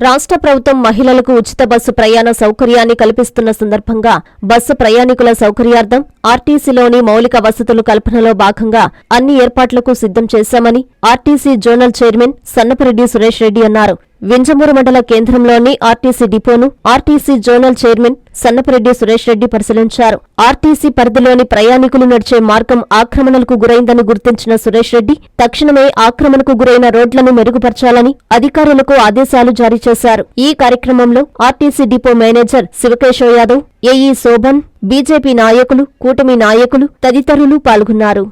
రాష్ట్ర ప్రభుత్వం మహిళలకు ఉచిత బస్సు ప్రయాణ సౌకర్యాన్ని కల్పిస్తున్న సందర్భంగా బస్సు ప్రయాణికుల సౌకర్యార్థం ఆర్టీసీలోని మౌలిక వసతులు కల్పనలో భాగంగా అన్ని ఏర్పాట్లకు సిద్ధం చేశామని RTC zonal chairman Sannapareddy Suresh Reddy అన్నారు. వింజమూరు మండల కేంద్రంలోని RTC డిపోను RTC zonal chairman Sannapareddy Suresh Reddy పరిశీలించారు. ఆర్టీసీ పరిధిలోని ప్రయాణికులు నడిచే మార్గం ఆక్రమణలకు గురైందని గుర్తించిన సురేష్ రెడ్డి తక్షణమే ఆక్రమణకు గురైన రోడ్లను మెరుగుపరచాలని అధికారులకు ఆదేశాలు జారీ చేశారు. ఈ కార్యక్రమంలో RTC depot manager Shivakeshav Yadav AE Shobhan BJP నాయకులు కూటమి నాయకులు తదితరులు పాల్గొన్నారు.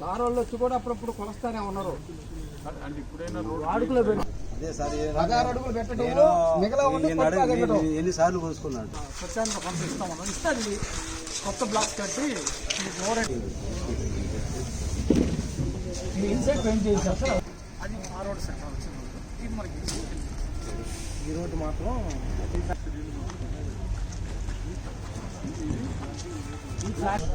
సార్ వాళ్ళు వచ్చి కూడా అప్పుడప్పుడు కొలుస్తానే ఉన్నారు. అడుగులో పదహారు అడుగులు పెట్టడం మిగతా ఎన్నిసార్లు కోసుకున్నాను ప్రత్యేకంగా కొంత ఇస్తామన్నాం ఇస్తాండి కొత్త బ్లాక్ కట్టి ఇన్సైడ్ పెయింట్ చేశారు సార్. అది ఆ రోడ్ సెంటర్ వచ్చింది ఇది మనకి ఈ రోడ్డు మాత్రం ఈ ఫ్లాట్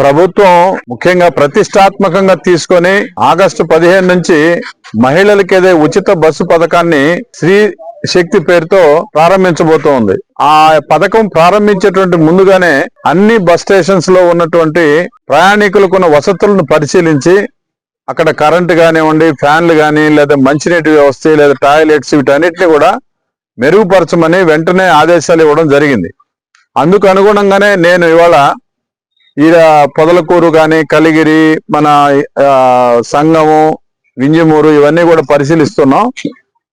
ప్రభుత్వం ముఖ్యంగా ప్రతిష్టాత్మకంగా తీసుకొని ఆగస్టు పదిహేను నుంచి మహిళలకేదే ఉచిత బస్సు పథకాన్ని స్త్రీ శక్తి పేరుతో ప్రారంభించబోతోంది. ఆ పథకం ప్రారంభించేటువంటి ముందుగానే అన్ని బస్ స్టేషన్స్లో ఉన్నటువంటి ప్రయాణికులకున్న వసతులను పరిశీలించి అక్కడ కరెంటు కానివ్వండి ఫ్యాన్లు కానీ లేదా మంచినీటి వ్యవస్థ లేదా టాయిలెట్స్ వీటన్నిటిని కూడా మెరుగుపరచమని వెంటనే ఆదేశాలు ఇవ్వడం జరిగింది. అందుకు అనుగుణంగానే నేను ఇవాళ ఈ పొదలకూరు కానీ కలిగిరి మన సంగము వింజమూరు ఇవన్నీ కూడా పరిశీలిస్తున్నాం.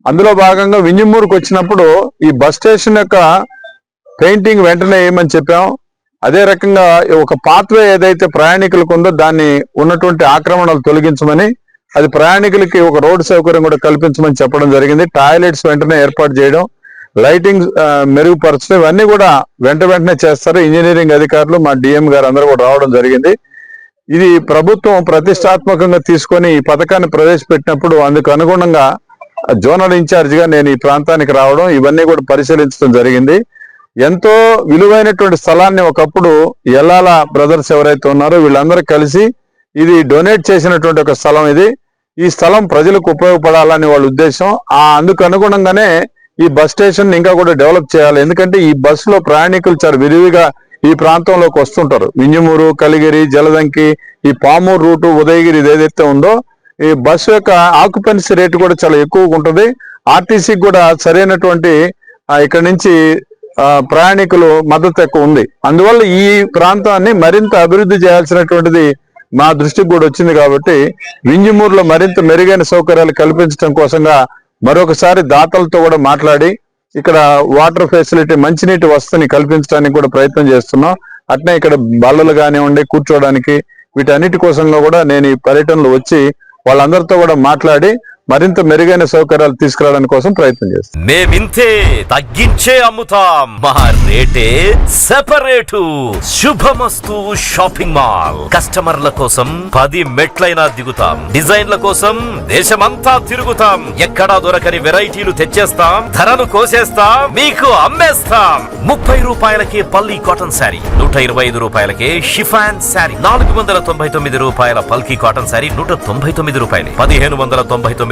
అందులో భాగంగా వింజమూరుకు వచ్చినప్పుడు ఈ బస్ స్టేషన్ యొక్క పెయింటింగ్ వెంటనే వేయమని చెప్పాం? అదే రకంగా ఒక పాత్వే ఏదైతే ప్రయాణికులకు ఉందో దాన్ని ఉన్నటువంటి ఆక్రమణలు తొలగించమని అది ప్రయాణికులకి ఒక రోడ్డు సౌకర్యం కూడా కల్పించమని చెప్పడం జరిగింది. టాయిలెట్స్ వెంటనే ఏర్పాటు చేయడం లైటింగ్ మెరుగుపరచడం ఇవన్నీ కూడా వెంట వెంటనే చేస్తారు. ఇంజనీరింగ్ అధికారులు మా డిఎం గారు అందరూ కూడా రావడం జరిగింది. ఇది ప్రభుత్వం ప్రతిష్టాత్మకంగా తీసుకొని ఈ పథకాన్ని ప్రవేశపెట్టినప్పుడు అందుకు అనుగుణంగా జోనల్ ఇన్ఛార్జిగా నేను ఈ ప్రాంతానికి రావడం ఇవన్నీ కూడా పరిశీలించడం జరిగింది. ఎంతో విలువైనటువంటి స్థలాన్ని ఒకప్పుడు ఎల్లాల బ్రదర్స్ ఎవరైతే ఉన్నారో వీళ్ళందరూ కలిసి ఇది డొనేట్ చేసినటువంటి ఒక స్థలం ఇది. ఈ స్థలం ప్రజలకు ఉపయోగపడాలని వాళ్ళ ఉద్దేశం. ఆ అందుకు అనుగుణంగానే ఈ బస్ స్టేషన్ ఇంకా కూడా డెవలప్ చేయాలి. ఎందుకంటే ఈ బస్లో ప్రయాణికులు చాలా విరివిగా ఈ ప్రాంతంలోకి వస్తుంటారు. వింజమూరు కలిగిరి జలదంకి ఈ పామూరు రూటు ఉదయగిరి ఇది ఏదైతే ఉందో ఈ బస్సు యొక్క ఆక్యుపెన్సీ రేటు కూడా చాలా ఎక్కువగా ఉంటుంది. ఆర్టీసీకి కూడా సరైనటువంటి ఇక్కడ నుంచి ప్రయాణికులు మద్దతు ఎక్కువ ఉంది. అందువల్ల ఈ ప్రాంతాన్ని మరింత అభివృద్ధి చేయాల్సినటువంటిది మా దృష్టికి కూడా వచ్చింది కాబట్టి వింజమూరులో మరింత మెరుగైన సౌకర్యాలు కల్పించడం కోసంగా మరొకసారి దాతలతో కూడా మాట్లాడి ఇక్కడ వాటర్ ఫెసిలిటీ మంచినీటి వసతిని కల్పించడానికి కూడా ప్రయత్నం చేస్తున్నాం. అట్నే ఇక్కడ బల్లలు కానివ్వండి కూర్చోవడానికి వీటన్నిటి కోసంగా కూడా నేను ఈ పర్యటనలు వచ్చి వాళ్ళందరితో కూడా మాట్లాడి మరింత మెరుగైన సౌకర్యాలు తీసుకురావడానికి కోసం ప్రయత్నం చేస్తాను మేమింతే తగ్గించే అమ్ముతాం. మా రేటే సెపరేటు. Shubhamastu shopping mall. కస్టమర్ల కోసం పది మెట్లైనా దిగుతాం. డిజైన్ల కోసం దేశమంతా తిరుగుతాం. ఎక్కడా దొరకని వెరైటీలు తెచ్చేస్తాం. ధరను కోసేస్తాం. మీకు అమ్మేస్తాం. ముప్పై రూపాయలకే పల్లి కాటన్ శారీ నూట ఇరవై ఐదు రూపాయలకే షిఫాన్ శారీ నాలుగు వందల తొంభై తొమ్మిది రూపాయల పల్కి కాటన్ శారీ నూట తొంభై తొమ్మిది రూపాయలు పదిహేను వందల తొంభై తొమ్మిది